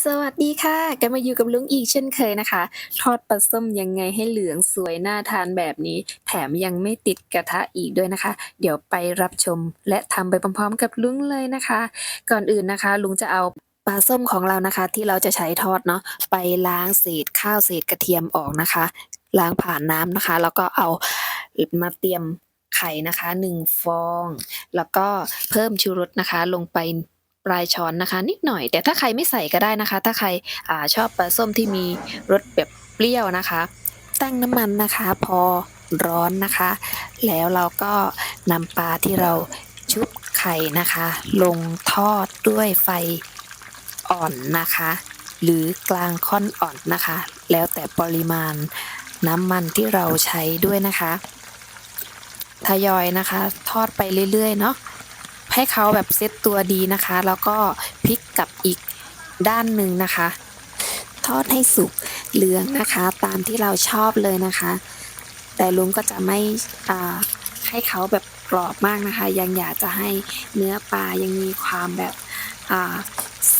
สวัสดีค่ะกลับมาอยู่กับลุงอีกเช่นเคยนะคะ ทอดปลาส้มยังไงให้เหลืองสวยน่าทานแบบนี้ แถมยังไม่ติดกระทะอีกด้วยนะคะ เดี๋ยวไปรับชมและทำไปพร้อมๆ กับลุงเลยนะคะ ก่อนอื่นนะคะ ลุงจะเอาปลาส้มของเรานะคะ ที่เราจะใช้ทอดเนาะไปล้างเศษข้าวเศษกระเทียมออกนะคะ ล้างผ่านน้ำนะคะ แล้วก็เอามาเตรียมไข่นะคะหนึ่งฟอง แล้วก็เพิ่มชูรสนะคะ ลงไป ปลายช้อนนะคะ นิดหน่อย แต่ถ้าใครไม่ใส่ก็ได้นะคะ ถ้าใครอ่าชอบปลาส้มที่มีรสแบบเปรี้ยวนะคะ ตั้งน้ำมันนะคะ พอร้อนนะคะ แล้วเราก็นำปลาที่เราชุบไข่นะคะ ลงทอดด้วยไฟอ่อนนะคะ หรือกลางค่อนอ่อนนะคะ แล้วแต่ปริมาณน้ำมันที่เราใช้ด้วยนะคะทยอยนะคะ ทอดไปเรื่อยๆเนาะ ให้เขาแบบเซตตัวดีนะคะ แล้วก็พลิกกลับอีกด้านหนึ่งนะคะ ทอดให้สุกเหลืองนะคะ ตามที่เราชอบเลยนะคะ แต่ลุงก็จะไม่ให้เขาแบบกรอบมากนะคะ ยังอยากจะให้เนื้อปลายังมีความแบบ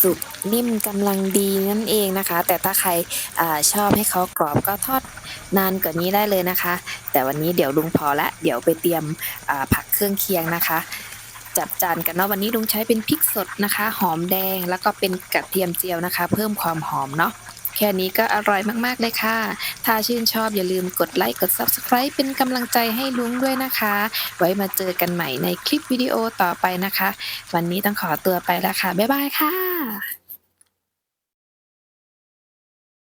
สุกนิ่มกำลังดีนั่นเองนะคะ แต่ถ้าใครอชอบให้เขากรอบก็ทอดนานกว่านี้ได้เลยนะคะ แต่วันนี้เดี๋ยวลุงพอละเดี๋ยวไปเตรียมผักเครื่องเคียงนะคะ จัดจานกันเนาะวันนี้ลุงใช้เป็นพริกสดนะคะ หอมแดงแล้วก็เป็นกระเทียมเจียวนะคะ เพิ่มความหอมเนาะแค่นี้ก็อร่อยมากๆเลยค่ะ ถ้าชื่นชอบอย่าลืมกดไลค์กด Subscribe เป็นกำลังใจให้ลุงด้วยนะคะ ไว้มาเจอกันใหม่ในคลิปวิดีโอต่อไปนะคะ วันนี้ต้องขอตัวไปแล้วค่ะ บ๊ายบายค่ะ